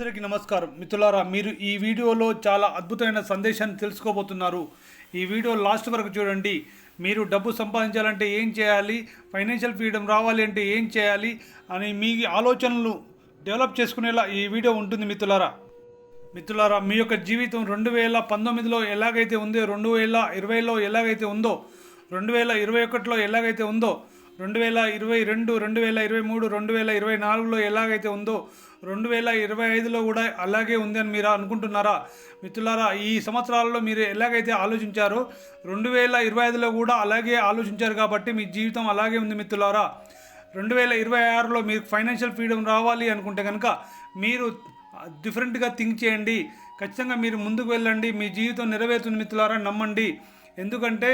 అందరికీ నమస్కారం. మిత్రులారా మీరు ఈ వీడియోలో చాలా అద్భుతమైన సందేశాన్ని తెలుసుకోబోతున్నారు. ఈ వీడియో లాస్ట్ వరకు చూడండి. మీరు డబ్బు సంపాదించాలంటే ఏం చేయాలి? ఫైనాన్షియల్ ఫ్రీడమ్ రావాలి అంటే ఏం చేయాలి? అని మీ ఆలోచనలు డెవలప్ చేసుకునేలా ఈ వీడియో ఉంటుంది మిత్రులారా. మిత్రులారా మీ యొక్క జీవితం రెండు వేల పంతొమ్మిదిలో ఎలాగైతే ఉందో రెండు వేల ఇరవైలో ఎలాగైతే ఉందో రెండు వేల ఇరవై ఒకటిలో ఎలాగైతే ఉందో రెండు వేల ఇరవై రెండు రెండు వేల ఇరవై మూడు రెండు వేల ఇరవై నాలుగులో ఎలాగైతే ఉందో రెండు వేల ఇరవై ఐదులో కూడా అలాగే ఉంది అని మీరు అనుకుంటున్నారా? మిత్రులారా ఈ సంవత్సరాలలో మీరు ఎలాగైతే ఆలోచించారో రెండు వేల ఇరవై ఐదులో కూడా అలాగే ఆలోచించారు కాబట్టి మీ జీవితం అలాగే ఉంది మిత్రులారా. రెండు వేల ఇరవై ఆరులో మీకు ఫైనాన్షియల్ ఫ్రీడమ్ రావాలి అనుకుంటే కనుక మీరు డిఫరెంట్గా థింక్ చేయండి. ఖచ్చితంగా మీరు ముందుకు వెళ్ళండి. మీ జీవితం నెరవేరుతుంది మిత్రులారా నమ్మండి. ఎందుకంటే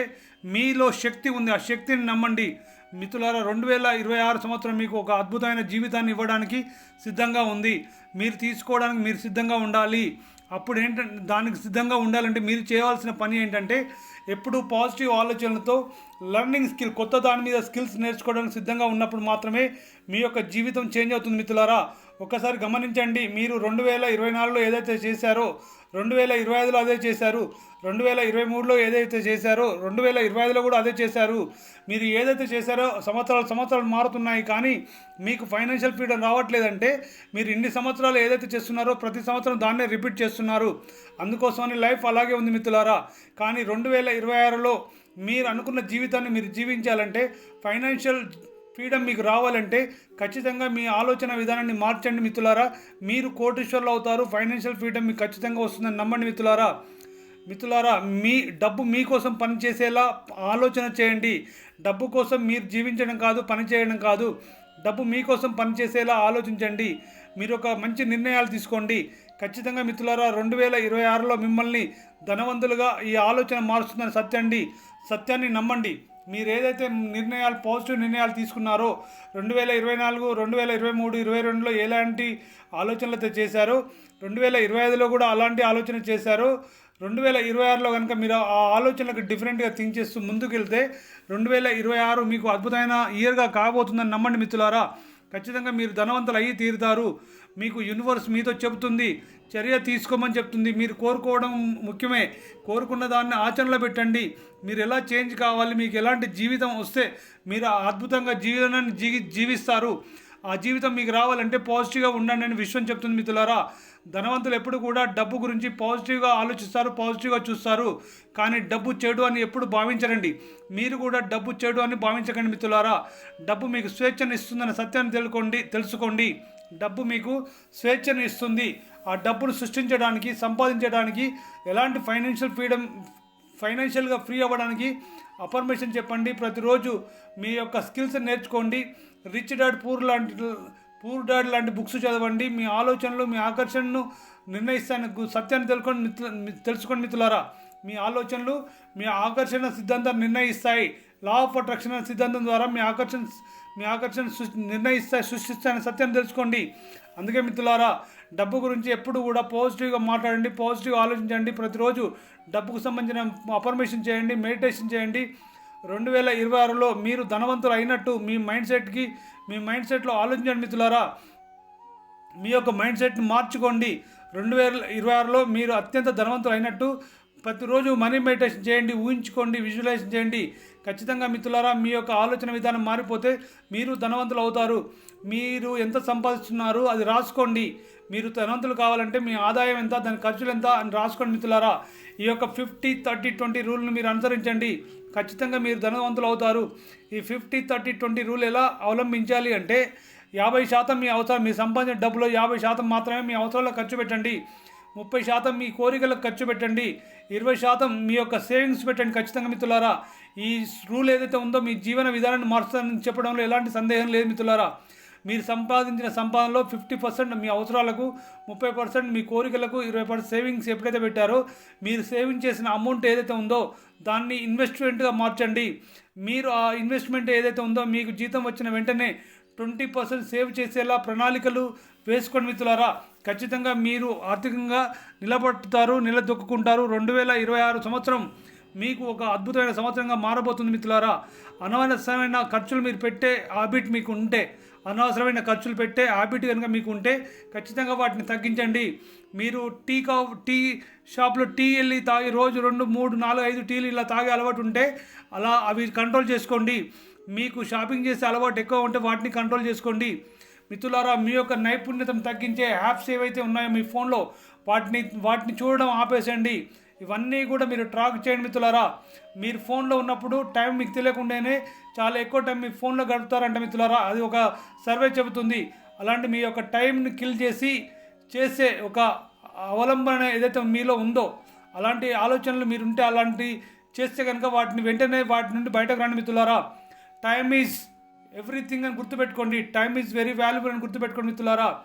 మీలో శక్తి ఉంది. ఆ శక్తిని నమ్మండి. మిత్రులారా రెండు వేల ఇరవై ఆరు సంవత్సరం మీకు ఒక అద్భుతమైన జీవితాన్ని ఇవ్వడానికి సిద్ధంగా ఉంది. మీరు తీసుకోవడానికి మీరు సిద్ధంగా ఉండాలి. అప్పుడు ఏంటంటే దానికి సిద్ధంగా ఉండాలంటే మీరు చేయవలసిన పని ఏంటంటే ఎప్పుడు పాజిటివ్ ఆలోచనలతో లర్నింగ్ స్కిల్ కొత్త దాని మీద స్కిల్స్ నేర్చుకోవడానికి సిద్ధంగా ఉన్నప్పుడు మాత్రమే మీ యొక్క జీవితం చేంజ్ అవుతుంది మిత్రులారా. ఒకసారి గమనించండి మీరు రెండు వేల ఇరవై నాలుగులో ఏదైతే చేశారో రెండు వేల ఇరవై ఐదులో అదే చేశారు. రెండు వేల ఇరవై మూడులో ఏదైతే చేశారో రెండు వేల ఇరవై ఐదులో కూడా అదే చేశారు. మీరు ఏదైతే చేశారో సంవత్సరాలు సంవత్సరాలు మారుతున్నాయి. కానీ మీకు ఫైనాన్షియల్ ఫ్రీడమ్ రావట్లేదంటే మీరు ఇన్ని సంవత్సరాలు ఏదైతే చేస్తున్నారో ప్రతి సంవత్సరం దాన్నే రిపీట్ చేస్తున్నారు. అందుకోసమని లైఫ్ అలాగే ఉంది మిత్రులారా. కానీ రెండు వేల ఇరవై ఆరులో మీరు అనుకున్న జీవితాన్ని మీరు జీవించాలంటే ఫైనాన్షియల్ ఫ్రీడమ్ మీకు రావాలంటే ఖచ్చితంగా మీ ఆలోచన విధానాన్ని మార్చండి మిత్రులారా. మీరు కోటీశ్వర్లు అవుతారు ఫైనాన్షియల్ ఫ్రీడమ్ మీకు ఖచ్చితంగా వస్తుందని నమ్మండి మిత్రులారా. మిత్రులారా మీ డబ్బు మీకోసం పనిచేసేలా ఆలోచన చేయండి. డబ్బు కోసం మీరు జీవించడం కాదు పని చేయడం కాదు. డబ్బు మీకోసం పనిచేసేలా ఆలోచించండి. మీరు ఒక మంచి నిర్ణయాలు తీసుకోండి. ఖచ్చితంగా మిత్రులారా రెండు వేల ఇరవై ఆరులో మిమ్మల్ని ధనవంతులుగా ఈ ఆలోచన మారుస్తుందని సత్యండి. సత్యాన్ని నమ్మండి. మీరు ఏదైతే నిర్ణయాలు పాజిటివ్ నిర్ణయాలు తీసుకున్నారో రెండు వేల ఇరవై నాలుగు రెండు వేల ఇరవై మూడు ఇరవై రెండులో ఎలాంటి ఆలోచనలతో చేశారో రెండు వేల ఇరవై ఐదులో కూడా అలాంటి ఆలోచన చేశారు రెండు వేల ఇరవై ఆరులో కనుక మీరు ఆ ఆలోచనలకు డిఫరెంట్గా థింక్ చేస్తూ ముందుకెళ్తే రెండు వేల ఇరవై ఆరు మీకు అద్భుతమైన ఇయర్గా కాబోతుందని నమ్మండి మిత్రులారా. ఖచ్చితంగా మీరు ధనవంతులు అయ్యి తీరుతారు. మీకు యూనివర్స్ మీతో చెబుతుంది. చర్య తీసుకోమని చెప్తుంది. మీరు కోరుకోవడం ముఖ్యమే. కోరుకున్న దాన్ని ఆచరణలో పెట్టండి. మీరు ఎలా చేంజ్ కావాలి? మీకు ఎలాంటి జీవితం వస్తే మీరు ఆ అద్భుతంగా జీవితాన్ని జీవి జీవిస్తారు. ఆ జీవితం మీకు రావాలంటే పాజిటివ్గా ఉండండి అని విశ్వం చెప్తుంది మిత్రులారా. ధనవంతులు ఎప్పుడు కూడా డబ్బు గురించి పాజిటివ్గా ఆలోచిస్తారు పాజిటివ్గా చూస్తారు. కానీ డబ్బు చెడు అని ఎప్పుడు భావించరండి. మీరు కూడా డబ్బు చెడు అని భావించకండి మిత్రులారా. డబ్బు మీకు స్వేచ్ఛను ఇస్తుందన్న సత్యాన్ని తెలుకోండి తెలుసుకోండి. డబ్బు మీకు స్వేచ్ఛను ఇస్తుంది. ఆ డబ్బును సృష్టించడానికి సంపాదించడానికి ఎలాంటి ఫైనాన్షియల్ ఫ్రీడమ్ ఫైనాన్షియల్గా ఫ్రీ అవ్వడానికి అఫర్మేషన్ చెప్పండి. ప్రతిరోజు మీ యొక్క స్కిల్స్ నేర్చుకోండి. రిచ్ డాడ్ పూర్ లాంటి పూర్ డాడ్ లాంటి బుక్స్ చదవండి. మీ ఆలోచనలు మీ ఆకర్షణను నిర్ణయిస్తాను సత్యాన్ని తెలుసుకొని మిత్ర తెలుసుకోండి మిత్రులారా మీ ఆలోచనలు మీ ఆకర్షణ సిద్ధాంతాన్ని నిర్ణయిస్తాయి. లా ఆఫ్ అట్రాక్షన్ సిద్ధాంతం ద్వారా మీ ఆకర్షణ మీ ఆకర్షణ సృ- నిర్ణయిస్తాయి సృష్టిస్తాయని సత్యం తెలుసుకోండి. అందుకే మిత్రులారా డబ్బు గురించి ఎప్పుడు కూడా పాజిటివ్గా మాట్లాడండి పాజిటివ్గా ఆలోచించండి. ప్రతిరోజు డబ్బుకు సంబంధించిన అఫర్మేషన్ చేయండి మెడిటేషన్ చేయండి. రెండు వేల ఇరవై ఆరులో మీరు ధనవంతులు అయినట్టు మీ మైండ్ సెట్కి మీ మైండ్ సెట్లో ఆలోచించండి మిత్రులారా. మీ యొక్క మైండ్ సెట్ని మార్చుకోండి. రెండు వేల ఇరవై ఆరులో మీరు అత్యంత ధనవంతులు అయినట్టు ప్రతిరోజు మనీ మెడిటేషన్ చేయండి ఊహించుకోండి విజువలైజేషన్ చేయండి. ఖచ్చితంగా మిత్రులారా మీ యొక్క ఆలోచన విధానం మారిపోతే మీరు ధనవంతులు అవుతారు. మీరు ఎంత సంపాదిస్తున్నారు అది రాసుకోండి. మీరు ధనవంతులు కావాలంటే మీ ఆదాయం ఎంత దాని ఖర్చులు ఎంత అని రాసుకోండి మిత్రులారా. ఈ యొక్క ఫిఫ్టీ థర్టీ ట్వంటీ రూల్ని మీరు అనుసరించండి. ఖచ్చితంగా మీరు ధనవంతులు అవుతారు. ఈ ఫిఫ్టీ థర్టీ ట్వంటీ రూల్ ఎలా అవలంబించాలి అంటే యాభై శాతం మీ అవసరం మీ సంపాదించిన డబ్బులో యాభై శాతం మాత్రమే మీ అవసరంలో ఖర్చు పెట్టండి. ముప్పై శాతం మీ కోరికలకు ఖర్చు పెట్టండి. ఇరవై శాతం మీ యొక్క సేవింగ్స్ పెట్టండి ఖచ్చితంగా మిత్రులారా. ఈ రూల్ ఏదైతే ఉందో మీ జీవన విధానాన్ని మారుస్తుందని చెప్పడంలో ఎలాంటి సందేహం లేదు మిత్రులారా. మీరు సంపాదించిన సంపాదనలో ఫిఫ్టీ పర్సెంట్ మీ అవసరాలకు ముప్పై పర్సెంట్ మీ కోరికలకు ఇరవై పర్సెంట్ సేవింగ్స్ ఎప్పుడైతే పెట్టారో మీరు సేవింగ్ చేసిన అమౌంట్ ఏదైతే ఉందో దాన్ని ఇన్వెస్ట్మెంట్గా మార్చండి. మీరు ఆ ఇన్వెస్ట్మెంట్ ఏదైతే ఉందో మీకు జీతం వచ్చిన వెంటనే ట్వంటీ పర్సెంట్ సేవ్ చేసేలా ప్రణాళికలు వేసుకోండి మిత్రులారా. ఖచ్చితంగా మీరు ఆర్థికంగా నిలబడుతారు నిలదొక్కుంటారు రెండు వేల ఇరవై ఆరు సంవత్సరం మీకు ఒక అద్భుతమైన సంవత్సరంగా మారబోతుంది మిత్రులారా. అనవసరమైన ఖర్చులు మీరు పెట్టే హ్యాబిట్ మీకు ఉంటే అనవసరమైన ఖర్చులు పెట్టే హ్యాబిట్ కనుక మీకు ఉంటే ఖచ్చితంగా వాటిని తగ్గించండి. మీరు టీ కా టీ షాప్లో టీ వెళ్ళి తాగి రోజు రెండు మూడు నాలుగు ఐదు టీలు ఇలా తాగే అలవాటు ఉంటే అలా అవి కంట్రోల్ చేసుకోండి. మీకు షాపింగ్ చేసే అలవాటు ఎక్కువ ఉంటే వాటిని కంట్రోల్ చేసుకోండి. మిత్రులారా మీ యొక్క నైపుణ్యతను తగ్గించే యాప్స్ ఏవైతే ఉన్నాయో మీ ఫోన్లో వాటిని వాటిని చూడడం ఆపేసేయండి. ఇవన్నీ కూడా మీరు ట్రాక్ చేయండి మిత్రులారా. మీరు ఫోన్లో ఉన్నప్పుడు టైం మీకు తెలియకుండానే చాలా ఎక్కువ టైం మీ ఫోన్లో గడుపుతారంట మిత్రులారా. అది ఒక సర్వే చెబుతుంది. అలాంటి మీ యొక్క టైంని కిల్ చేసి చేసే ఒక అవలంబన ఏదైతే మీలో ఉందో అలాంటి ఆలోచనలు మీరు ఉంటే అలాంటి చేస్తే కనుక వాటిని వెంటనే వాటి నుండి బయటకు రండి మిత్రులారా. టైమ్ ఈజ్ ఎవ్రీథింగ్ అని గుర్తుపెట్టుకోండి. టైం ఈజ్ వెరీ వాల్యుబుల్ అని గుర్తుపెట్టుకోండి మిత్రులారా.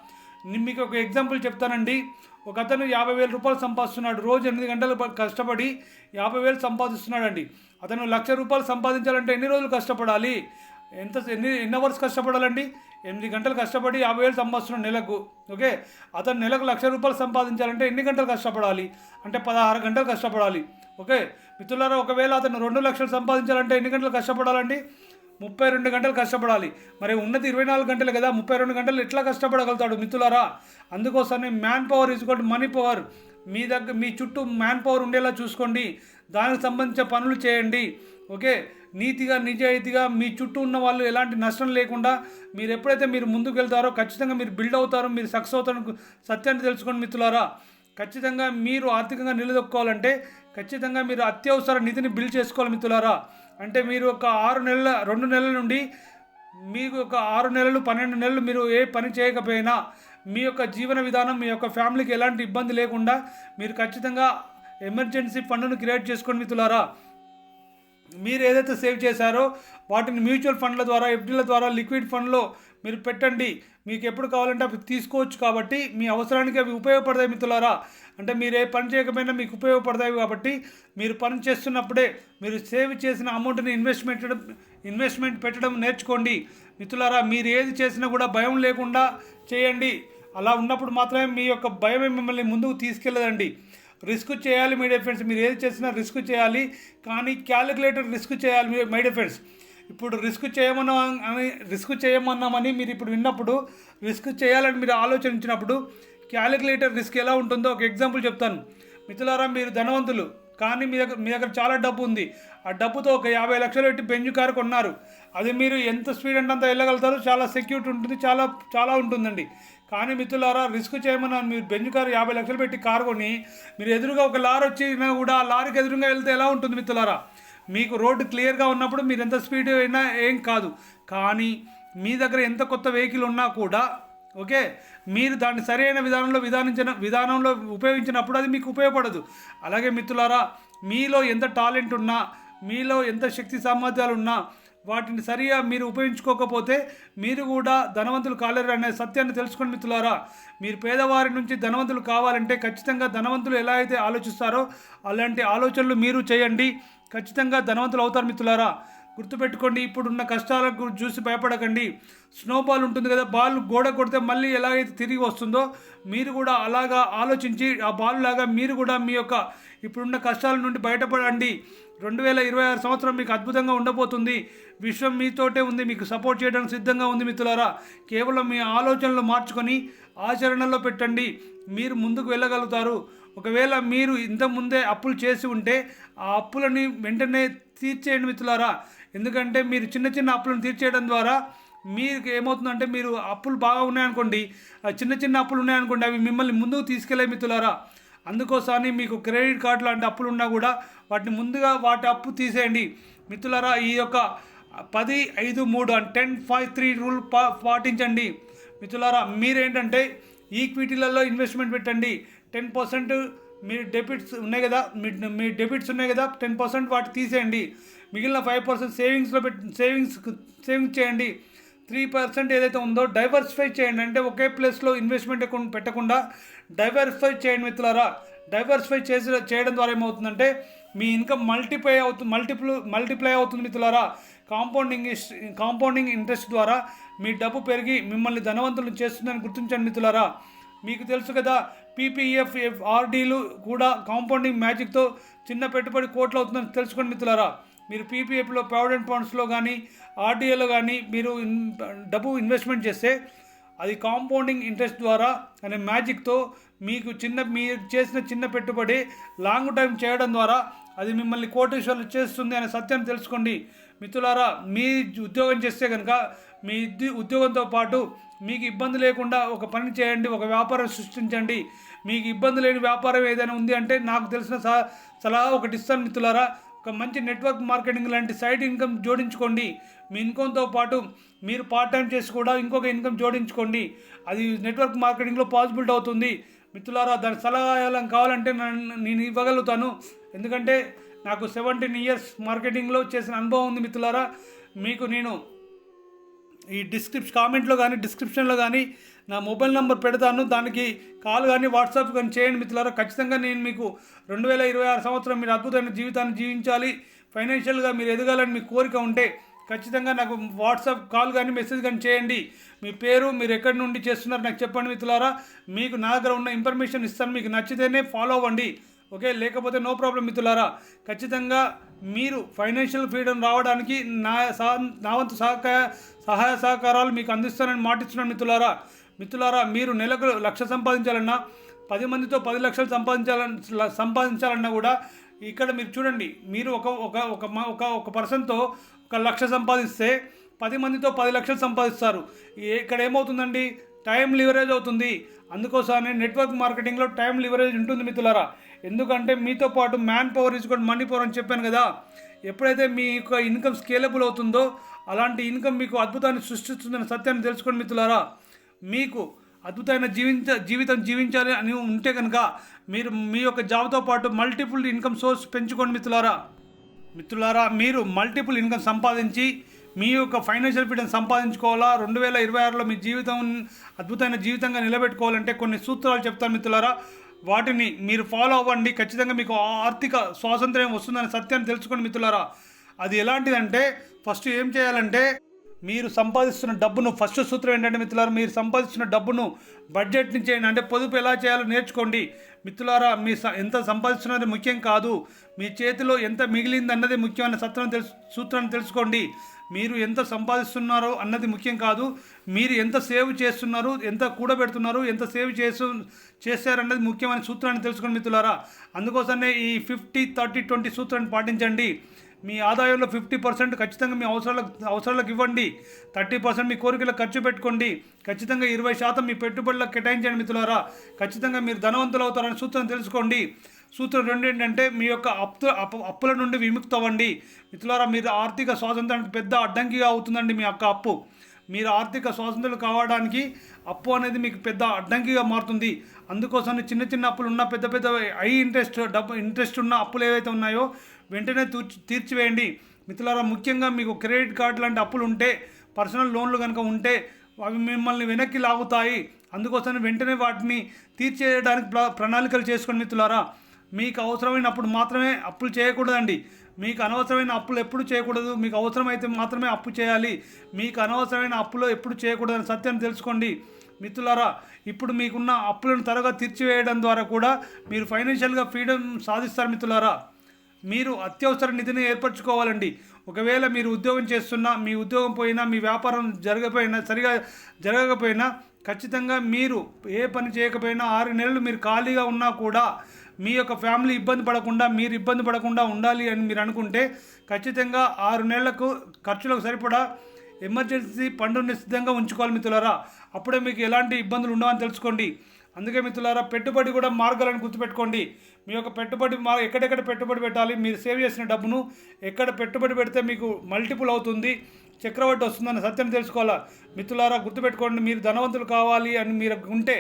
నేను మీకు ఒక ఎగ్జాంపుల్ చెప్తానండి. ఒక అతను యాభై వేల రూపాయలు సంపాదిస్తున్నాడు. రోజు ఎనిమిది గంటలు కష్టపడి యాభై వేలు సంపాదిస్తున్నాడండి. అతను లక్ష రూపాయలు సంపాదించాలంటే ఎన్ని రోజులు కష్టపడాలి? ఎంత ఎన్ని ఎన్ని అవర్స్ కష్టపడాలండి? ఎనిమిది గంటలు కష్టపడి యాభై వేలు సంపాదిస్తున్నాడు నెలకు. ఓకే? అతను నెలకు లక్ష రూపాయలు సంపాదించాలంటే ఎన్ని గంటలు కష్టపడాలి? అంటే పదహారు గంటలు కష్టపడాలి. ఓకే? మిత్రులారా ఒకవేళ అతను రెండు లక్షలు సంపాదించాలంటే ఎన్ని గంటలు కష్టపడాలండి? ముప్పై రెండు గంటలు కష్టపడాలి. మరి ఉన్నది ఇరవై నాలుగు గంటలు కదా ముప్పై రెండు గంటలు ఎట్లా కష్టపడగలుగుతాడు మిత్రులారా? అందుకోసమే man power is money power. మీ దగ్గర మీ చుట్టూ మ్యాన్ పవర్ ఉండేలా చూసుకోండి. దానికి సంబంధించిన పనులు చేయండి. ఓకే? నీతిగా నిజాయితీగా మీ చుట్టూ ఉన్న వాళ్ళు ఎలాంటి నష్టం లేకుండా మీరు ఎప్పుడైతే మీరు ముందుకు వెళ్తారో ఖచ్చితంగా మీరు బిల్డ్ అవుతారో మీరు సక్సెస్ అవుతారో సత్యాన్ని తెలుసుకోండి మిత్రులారా. ఖచ్చితంగా మీరు ఆర్థికంగా నిలదొక్కోవాలంటే ఖచ్చితంగా మీరు అత్యవసర నిధిని బిల్డ్ చేసుకోవాలి మిత్రులారా. అంటే మీరు ఒక ఆరు నెలల రెండు నెలల నుండి మీకు ఒక ఆరు నెలలు పన్నెండు నెలలు మీరు ఏ పని చేయకపోయినా మీ యొక్క జీవన విధానం మీ యొక్క ఫ్యామిలీకి ఎలాంటి ఇబ్బంది లేకుండా మీరు ఖచ్చితంగా ఎమర్జెన్సీ ఫండ్ను క్రియేట్ చేసుకోండి మిత్రులారా. మీరు ఏదైతే సేవ్ చేశారో వాటిని మ్యూచువల్ ఫండ్ల ద్వారా ఎఫ్డీల ద్వారా లిక్విడ్ ఫండ్లో మీరు పెట్టండి. మీకు ఎప్పుడు కావాలంటే అవి తీసుకోవచ్చు కాబట్టి మీ అవసరానికి అవి ఉపయోగపడతాయి మిత్రులారా. అంటే మీరు ఏ పని చేయకపోయినా మీకు ఉపయోగపడతాయి కాబట్టి మీరు పని చేస్తున్నప్పుడే మీరు సేవ్ చేసిన అమౌంట్ని ఇన్వెస్ట్మెంట్ ఇన్వెస్ట్మెంట్ పెట్టడం నేర్చుకోండి. మిత్రులారా మీరు ఏది చేసినా కూడా భయం లేకుండా చేయండి. అలా ఉన్నప్పుడు మాత్రమే మీ యొక్క భయమే మిమ్మల్ని ముందుకు తీసుకెళ్ళదండి రిస్క్ చేయాలి మై డియర్ ఫ్రెండ్స్ మీరు ఏది చేసినా రిస్క్ చేయాలి కానీ క్యాలిక్యులేటర్ రిస్క్ చేయాలి మీ- మై డియర్ ఫ్రెండ్స్ ఇప్పుడు రిస్క్ చేయమన్నా అని రిస్క్ చేయమన్నామని మీరు ఇప్పుడు విన్నప్పుడు రిస్క్ చేయాలని మీరు ఆలోచించినప్పుడు క్యాలిక్యులేటర్ రిస్క్ ఎలా ఉంటుందో ఒక ఎగ్జాంపుల్ చెప్తాను. మిత్రులారా మీరు ధనవంతులు కానీ మీ దగ్గర మీ దగ్గర చాలా డబ్బు ఉంది. ఆ డబ్బుతో ఒక యాభై లక్షలు పెట్టి బెంజు కారు కొన్నారు. అది మీరు ఎంత స్పీడ్ అంటే అంత వెళ్ళగలుగుతారో చాలా సెక్యూరిటీ ఉంటుంది చాలా చాలా ఉంటుందండి. కానీ మిత్రులారా రిస్క్ చేయమని మీరు బెంజ్ కారు యాభై లక్షలు పెట్టి కారు కొని మీరు ఎదురుగా ఒక లారీ వచ్చినా కూడా ఆ లారీకి ఎదురుగా వెళ్తే ఎలా ఉంటుంది మిత్రులారా? మీకు రోడ్డు క్లియర్గా ఉన్నప్పుడు మీరు ఎంత స్పీడ్ అయినా ఏం కాదు. కానీ మీ దగ్గర ఎంత కొత్త వెహికల్ ఉన్నా కూడా ఓకే? మీరు దాన్ని సరైన విధానంలో విధానించిన విధానంలో ఉపయోగించినప్పుడు అది మీకు ఉపయోగపడదు. అలాగే మిత్రులారా మీలో ఎంత టాలెంట్ ఉన్నా మీలో ఎంత శక్తి సామర్థ్యాలు ఉన్నా వాటిని సరిగా మీరు ఉపయోగించుకోకపోతే మీరు కూడా ధనవంతులు కాలేరు అనే సత్యాన్ని తెలుసుకోండి మిత్రులారా మీరు పేదవారి నుంచి ధనవంతులు కావాలంటే ఖచ్చితంగా ధనవంతులు ఎలా అయితే ఆలోచిస్తారో అలాంటి ఆలోచనలు మీరు చేయండి. ఖచ్చితంగా ధనవంతులు అవుతారు మిత్రులారా. గుర్తుపెట్టుకోండి ఇప్పుడున్న కష్టాలకు చూసి భయపడకండి. స్నోబాల్ ఉంటుంది కదా బాల్ గోడ కొడితే మళ్ళీ ఎలాగైతే తిరిగి వస్తుందో మీరు కూడా అలాగా ఆలోచించి ఆ బాల్ లాగా మీరు కూడా మీ యొక్క ఇప్పుడున్న కష్టాల నుండి బయటపడండి. రెండు వేల ఇరవై ఆరు సంవత్సరం మీకు అద్భుతంగా ఉండబోతుంది. విశ్వం మీతోటే ఉంది. మీకు సపోర్ట్ చేయడానికి సిద్ధంగా ఉంది మిత్రులారా. కేవలం మీ ఆలోచనలు మార్చుకొని ఆచరణలో పెట్టండి. మీరు ముందుకు వెళ్ళగలుగుతారు. ఒకవేళ మీరు ఇంతకుముందే ముందే అప్పులు చేసి ఉంటే ఆ అప్పులని వెంటనే తీర్చేయండి మిత్రులారా. ఎందుకంటే మీరు చిన్న చిన్న అప్పులను తీర్చేయడం ద్వారా మీకు ఏమవుతుందంటే మీరు అప్పులు బాగా ఉన్నాయనుకోండి. ఆ చిన్న చిన్న అప్పులు ఉన్నాయనుకోండి. అవి మిమ్మల్ని ముందుకు తీసుకెళ్ళే మిత్రులారా. అందుకోసమని మీకు క్రెడిట్ కార్డు లాంటి అప్పులు ఉన్నా కూడా వాటిని ముందుగా వాటి అప్పు తీసేయండి. మిత్రులరా ఈ యొక్క పది ఐదు మూడు and ten five three rule పా పాటించండి. మిత్రులారా మీరేంటంటే ఈక్విటీలలో ఇన్వెస్ట్మెంట్ పెట్టండి. టెన్ పర్సెంట్ మీ డెబిట్స్ ఉన్నాయి కదా మీ మీ డెబిట్స్ ఉన్నాయి కదా టెన్ పర్సెంట్ వాటి తీసేయండి. మిగిలిన ఫైవ్ పర్సెంట్ సేవింగ్స్లో పెట్టి సేవింగ్స్ సేవింగ్స్ చేయండి. త్రీ పర్సెంట్ ఏదైతే ఉందో డైవర్సిఫై చేయండి. అంటే ఒకే ప్లేస్లో ఇన్వెస్ట్మెంట్ పెట్టకుండా డైవర్సిఫై చేయండి మిత్రులారా. డైవర్సిఫై చేసి చేయడం ద్వారా ఏమవుతుందంటే మీ ఇన్కమ్ మల్టిప్లై అవుతుంది మల్టిపుల్ మల్టిప్లై అవుతుంది మిత్రులారా. కాంపౌండింగ్ కాంపౌండింగ్ ఇంట్రెస్ట్ ద్వారా మీ డబ్బు పెరిగి మిమ్మల్ని ధనవంతులు చేస్తుందని గుర్తించండి మిత్రులారా. మీకు తెలుసు కదా పీపీఎఫ్ ఆర్డీలు కూడా కాంపౌండింగ్ మ్యాజిక్తో చిన్న పెట్టుబడి కోట్లు అవుతుందని తెలుసుకోండి మిత్రులారా. మీరు పీపీఎఫ్లో ప్రావిడెంట్ ఫండ్స్లో కానీ ఆర్డీఏలో కానీ మీరు డబ్బు ఇన్వెస్ట్మెంట్ చేస్తే అది కాంపౌండింగ్ ఇంట్రెస్ట్ ద్వారా అనే మ్యాజిక్తో మీకు చిన్న మీరు చేసిన చిన్న పెట్టుబడి లాంగ్ టైం చేయడం ద్వారా అది మిమ్మల్ని కోటేశ్వర్లు చేస్తుంది అనే సత్యం తెలుసుకోండి. మిత్రులారా మీ ఉద్యోగం చేస్తే కనుక మీ ఉద్యోగంతో పాటు మీకు ఇబ్బంది లేకుండా ఒక పని చేయండి ఒక వ్యాపారం సృష్టించండి. మీకు ఇబ్బంది లేని వ్యాపారం ఏదైనా ఉంది అంటే నాకు తెలిసిన సలహా ఒకటి ఇస్తాను మిత్రులారా. ఒక మంచి నెట్వర్క్ మార్కెటింగ్ లాంటి సైడ్ ఇన్కమ్ జోడించుకోండి. మీ ఇన్కమ్తో పాటు మీరు పార్ట్ టైం చేసి కూడా ఇంకొక ఇన్కమ్ జోడించుకోండి. అది నెట్వర్క్ మార్కెటింగ్లో పాసిబిలిటీ అవుతుంది. మిత్రులారా దాని సలహాలం కావాలంటే నన్ను నేను ఇవ్వగలుగుతాను. ఎందుకంటే నాకు సెవెంటీన్ ఇయర్స్ మార్కెటింగ్లో చేసిన అనుభవం ఉంది మిత్రులారా. మీకు నేను ఈ డిస్క్రిప్షన్ కామెంట్లో కానీ డిస్క్రిప్షన్లో కానీ నా మొబైల్ నెంబర్ పెడతాను. దానికి కాల్ కానీ వాట్సాప్ కానీ చేయండి మిత్రులారా. ఖచ్చితంగా నేను మీకు రెండు వేల ఇరవై ఆరు సంవత్సరం మీరు అద్భుతమైన జీవితాన్ని జీవించాలి. ఫైనాన్షియల్గా మీరు ఎదగాలని మీ కోరిక ఉంటే ఖచ్చితంగా నాకు వాట్సాప్ కాల్ కానీ మెసేజ్ కానీ చేయండి. మీ పేరు మీరు ఎక్కడి నుండి చేస్తున్నారు నాకు చెప్పండి మిత్రులారా. మీకు నా దగ్గర ఉన్న ఇన్ఫర్మేషన్ ఇస్తాను. మీకు నచ్చితేనే ఫాలో అవ్వండి. ఓకే? లేకపోతే నో ప్రాబ్లం మిత్రులారా. ఖచ్చితంగా మీరు ఫైనాన్షియల్ ఫ్రీడమ్ రావడానికి నా సహ నా వంతు సహకార సహాయ సహకారాలు మీకు అందిస్తానని మాటిస్తున్నాను మిత్రులారా. మిత్రులారా మీరు నెలకు లక్ష సంపాదించాలన్నా పది మందితో పది లక్షలు సంపాదించాలన్న సంపాదించాలన్నా కూడా ఇక్కడ మీరు చూడండి మీరు ఒక ఒక ఒక ఒక ఒక పర్సన్తో ఒక లక్ష సంపాదిస్తే పది మందితో పది లక్షలు సంపాదిస్తారు. ఇక్కడ ఏమవుతుందండి? టైం లివరేజ్ అవుతుంది. అందుకోసమే నెట్వర్క్ మార్కెటింగ్లో టైం లివరేజ్ ఉంటుంది మిత్రులారా. ఎందుకంటే మీతో పాటు మ్యాన్ పవర్ ఇచ్చుకోండి కూడా మనీ పవర్ అని చెప్పాను కదా. ఎప్పుడైతే మీ యొక్క ఇన్కమ్ స్కేలబుల్ అవుతుందో అలాంటి ఇన్కమ్ మీకు అద్భుతాన్ని సృష్టిస్తుందని సత్యాన్ని తెలుసుకోండి మిత్రులారా. మీకు అద్భుతమైన జీవించ జీవితం జీవించాలి అని ఉంటే కనుక మీరు మీ యొక్క జాబ్తో పాటు మల్టిపుల్ ఇన్కమ్ సోర్స్ పెంచుకోండి మిత్రులారా. మిత్రులారా మీరు మల్టిపుల్ ఇన్కమ్ సంపాదించి మీ యొక్క ఫైనాన్షియల్ ఫ్రీడమ్ సంపాదించుకోవాలా? రెండు వేల ఇరవై ఆరులో మీ జీవితం అద్భుతమైన జీవితంగా నిలబెట్టుకోవాలంటే కొన్ని సూత్రాలు చెప్తాను మిత్రులారా. వాటిని మీరు ఫాలో అవ్వండి. ఖచ్చితంగా మీకు ఆర్థిక స్వాతంత్ర్యం వస్తుందనే సత్యాన్ని తెలుసుకోండి మిత్రులారా. అది ఎలాంటిదంటే ఫస్ట్ ఏం చేయాలంటే మీరు సంపాదిస్తున్న డబ్బును ఫస్ట్ సూత్రం ఏంటంటే మిత్రులారా మీరు సంపాదిస్తున్న డబ్బును బడ్జెట్ నుంచి అంటే పొదుపు ఎలా చేయాలో నేర్చుకోండి. మిత్రులారా మీ స- ఎంత సంపాదిస్తున్నది ముఖ్యం కాదు. మీ చేతిలో ఎంత మిగిలింది అన్నది ముఖ్యమైన సత్రం తెలుసు సూత్రాన్ని తెలుసుకోండి. మీరు ఎంత సంపాదిస్తున్నారో అన్నది ముఖ్యం కాదు. మీరు ఎంత సేవ్ చేస్తున్నారు ఎంత కూడబెడుతున్నారు ఎంత సేవ్ చేసు చేశారన్నది ముఖ్యమైన సూత్రాన్ని తెలుసుకోండి మిత్రులారా. అందుకోసమే ఈ ఫిఫ్టీ థర్టీ ట్వంటీ సూత్రాన్ని పాటించండి. మీ ఆదాయంలో ఫిఫ్టీ పర్సెంట్ ఖచ్చితంగా మీ అవసరాలకు అవసరాలకు ఇవ్వండి. థర్టీ పర్సెంట్ మీ కోరికలకు ఖర్చు పెట్టుకోండి. ఖచ్చితంగా ఇరవై శాతం మీ పెట్టుబడులకు కేటాయించండి మిత్రులారా. ఖచ్చితంగా మీరు ధనవంతులు అవుతారని సూత్రం తెలుసుకోండి. సూత్రం రెండు ఏంటంటే మీ యొక్క అప్పు అప్పుల నుండి విముక్తి అవ్వండి మిత్రులారా మీరు ఆర్థిక స్వాతంత్రానికి పెద్ద అడ్డంకిగా అవుతుందండి మీ యొక్క అప్పు. మీరు ఆర్థిక స్వాతంత్రం కావడానికి అప్పు అనేది మీకు పెద్ద అడ్డంకిగా మారుతుంది. అందుకోసం చిన్న చిన్న అప్పులు ఉన్న పెద్ద పెద్ద హై ఇంట్రెస్ట్ డబ్బు ఇంట్రెస్ట్ ఉన్న అప్పులు ఏవైతే ఉన్నాయో వెంటనే తూర్చి తీర్చివేయండి. మిత్రులారా ముఖ్యంగా మీకు క్రెడిట్ కార్డు లాంటి అప్పులు ఉంటే పర్సనల్ లోన్లు కనుక ఉంటే అవి మిమ్మల్ని వెనక్కి లాగుతాయి. అందుకోసం వెంటనే వాటిని తీర్చేయడానికి ప్ర- ప్రణాళికలు చేసుకోండి మిత్రులారా. మీకు అవసరమైనప్పుడు మాత్రమే అప్పులు చేయకూడదండి. మీకు అనవసరమైన అప్పులు ఎప్పుడు చేయకూడదు. మీకు అవసరమైతే మాత్రమే అప్పు చేయాలి. మీకు అనవసరమైన అప్పులు ఎప్పుడు చేయకూడదని సత్యాన్ని తెలుసుకోండి. మిత్రులారా ఇప్పుడు మీకున్న అప్పులను త్వరగా తీర్చివేయడం ద్వారా కూడా మీరు ఫైనాన్షియల్గా ఫ్రీడమ్ సాధిస్తారు మిత్రులారా. మీరు అత్యవసర నిధిని ఏర్పరచుకోవాలండి. ఒకవేళ మీరు ఉద్యోగం చేస్తున్నా మీ ఉద్యోగం పోయినా మీ వ్యాపారం జరగకపోయినా సరిగా జరగకపోయినా ఖచ్చితంగా మీరు ఏ పని చేయకపోయినా ఆరు నెలలు మీరు ఖాళీగా ఉన్నా కూడా మీ యొక్క ఫ్యామిలీ ఇబ్బంది పడకుండా మీరు ఇబ్బంది పడకుండా ఉండాలి అని మీరు అనుకుంటే ఖచ్చితంగా ఆరు నెలలకు ఖర్చులకు సరిపడా ఎమర్జెన్సీ ఫండ్ని సిద్ధంగా ఉంచుకోవాలి మిత్రులరా. అప్పుడే మీకు ఎలాంటి ఇబ్బందులు ఉండవని తెలుసుకోండి. అందుకే మిత్రులారా పెట్టుబడి కూడా మార్గాలను గుర్తుపెట్టుకోండి. మీ యొక్క పెట్టుబడి మా ఎక్కడెక్కడ పెట్టుబడి పెట్టాలి మీరు సేవ్ చేసిన డబ్బును ఎక్కడ పెట్టుబడి పెడితే మీకు మల్టిపుల్ అవుతుంది చక్రవర్తి వస్తుందన్న సత్యం తెలుసుకోవాలా? మిత్రులారా గుర్తుపెట్టుకోండి మీరు ధనవంతులు కావాలి అని మీరు ఉంటే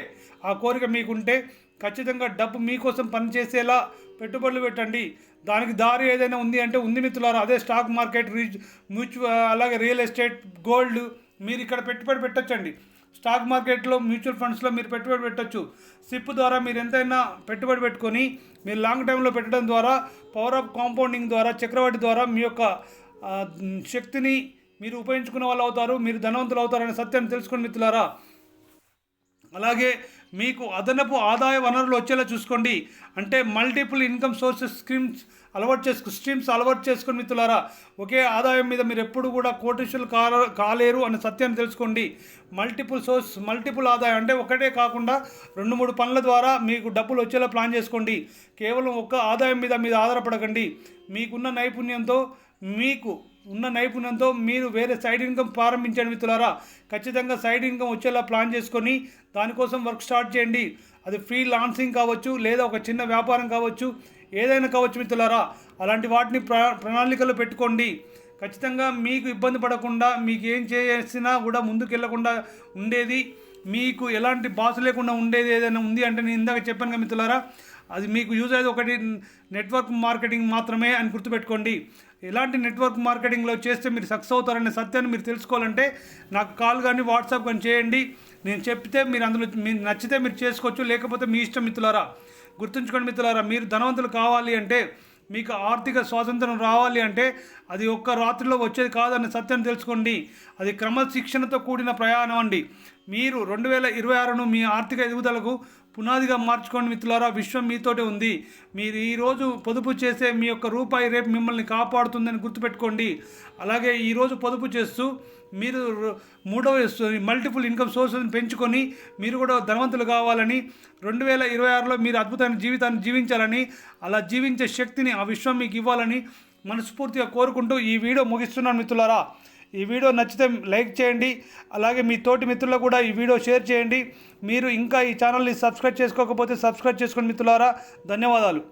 ఆ కోరిక మీకుంటే ఖచ్చితంగా డబ్బు మీకోసం పనిచేసేలా పెట్టుబడులు పెట్టండి. దానికి దారి ఏదైనా ఉంది అంటే ఉంది మిత్రులారా అదే స్టాక్ మార్కెట్ రీచ్ మ్యూచువల్ అలాగే రియల్ ఎస్టేట్ గోల్డ్ మీరు ఇక్కడ పెట్టుబడి పెట్టచ్చండి. స్టాక్ మార్కెట్లో మ్యూచువల్ ఫండ్స్లో మీరు పెట్టుబడి పెట్టచ్చు. సిప్ ద్వారా మీరు ఎంతైనా పెట్టుబడి పెట్టుకొని మీరు లాంగ్ టైంలో పెట్టడం ద్వారా పవర్ ఆఫ్ కాంపౌండింగ్ ద్వారా చక్రవర్తి ద్వారా మీ యొక్క శక్తిని మీరు ఉపయోగించుకునే వాళ్ళు అవుతారు మీరు ధనవంతులు అవుతారనే సత్యాన్ని తెలుసుకుని మిత్రులారా. అలాగే మీకు అదనపు ఆదాయ వనరులు వచ్చేలా చూసుకోండి. అంటే మల్టిపుల్ ఇన్కమ్ సోర్సెస్ స్కీమ్స్ అలవాటు చేసుకు స్ట్రీమ్స్ అలవాటు చేసుకుని మిత్రులారా ఒకే ఆదాయం మీద మీరు ఎప్పుడు కూడా కోటీశ్వరులు కాల కాలేరు అనే సత్యాన్ని తెలుసుకోండి. మల్టిపుల్ సోర్స్ మల్టిపుల్ ఆదాయం అంటే ఒకటే కాకుండా రెండు మూడు పనుల ద్వారా మీకు డబ్బులు వచ్చేలా ప్లాన్ చేసుకోండి. కేవలం ఒక్క ఆదాయం మీద మీద ఆధారపడకండి. మీకున్న నైపుణ్యంతో మీకు ఉన్న నైపుణ్యంతో మీరు వేరే సైడ్ ఇన్కమ్ ప్రారంభించండి మిత్రులారా. ఖచ్చితంగా సైడ్ ఇన్కమ్ వచ్చేలా ప్లాన్ చేసుకొని దానికోసం వర్క్ స్టార్ట్ చేయండి. అది ఫ్రీ లాన్సింగ్ కావచ్చు లేదా ఒక చిన్న వ్యాపారం కావచ్చు ఏదైనా కావచ్చు మిత్రులారా. అలాంటి వాటిని ప్ర ప్రణాళికలో పెట్టుకోండి. ఖచ్చితంగా మీకు ఇబ్బంది పడకుండా మీకు ఏం చేసినా కూడా ముందుకెళ్ళకుండా ఉండేది. మీకు ఎలాంటి బాధ లేకుండా ఉండేది ఏదైనా ఉంది అంటే నేను ఇందాక చెప్పాను కదా మిత్రులారా. అది మీకు యూజ్ అయ్యేది ఒకటి నెట్వర్క్ మార్కెటింగ్ మాత్రమే అని గుర్తుపెట్టుకోండి. ఎలాంటి నెట్వర్క్ మార్కెటింగ్లో చేస్తే మీరు సక్సెస్ అవుతారనే సత్యాన్ని మీరు తెలుసుకోవాలంటే నాకు కాల్ కానీ వాట్సాప్ కానీ చేయండి. నేను చెప్తే మీరు అందులో మీరు నచ్చితే మీరు చేసుకోవచ్చు లేకపోతే మీ ఇష్టం మిత్రులారా. గుర్తుంచుకోండి మిత్రులారా మీరు ధనవంతులు కావాలి అంటే మీకు ఆర్థిక స్వాతంత్రం రావాలి అంటే అది ఒక్క రాత్రిలో వచ్చేది కాదన్న సత్యాన్ని తెలుసుకోండి. అది క్రమశిక్షణతో కూడిన ప్రయాణం అండి. మీరు రెండు వేల ఇరవై ఆరును మీ ఆర్థిక ఎదుగుదలకు పునాదిగా మార్చుకోండి మిత్రులారా విశ్వం మీతోటే ఉంది. మీరు ఈరోజు పొదుపు చేసే మీ యొక్క రూపాయి రేపు మిమ్మల్ని కాపాడుతుందని గుర్తుపెట్టుకోండి. అలాగే ఈరోజు పొదుపు చేస్తూ మీరు మూడవ మల్టిపుల్ ఇన్కమ్ సోర్సెస్ని పెంచుకొని మీరు కూడా ధనవంతులు కావాలని రెండు వేల ఇరవై ఆరులో మీరు అద్భుతమైన జీవితాన్ని జీవించాలని అలా జీవించే శక్తిని ఆ విశ్వం మీకు ఇవ్వాలని మనస్ఫూర్తిగా కోరుకుంటూ ఈ వీడియో ముగిస్తున్నాను మిత్రులారా. ఈ వీడియో నచ్చితే లైక్ చేయండి అలాగే మీ తోటి మిత్రులకు కూడా ఈ వీడియో షేర్ చేయండి. మీరు ఇంకా ఈ ఛానల్ని సబ్స్క్రైబ్ చేసుకోకపోతే సబ్స్క్రైబ్ చేసుకోండి మిత్రులారా. ధన్యవాదాలు.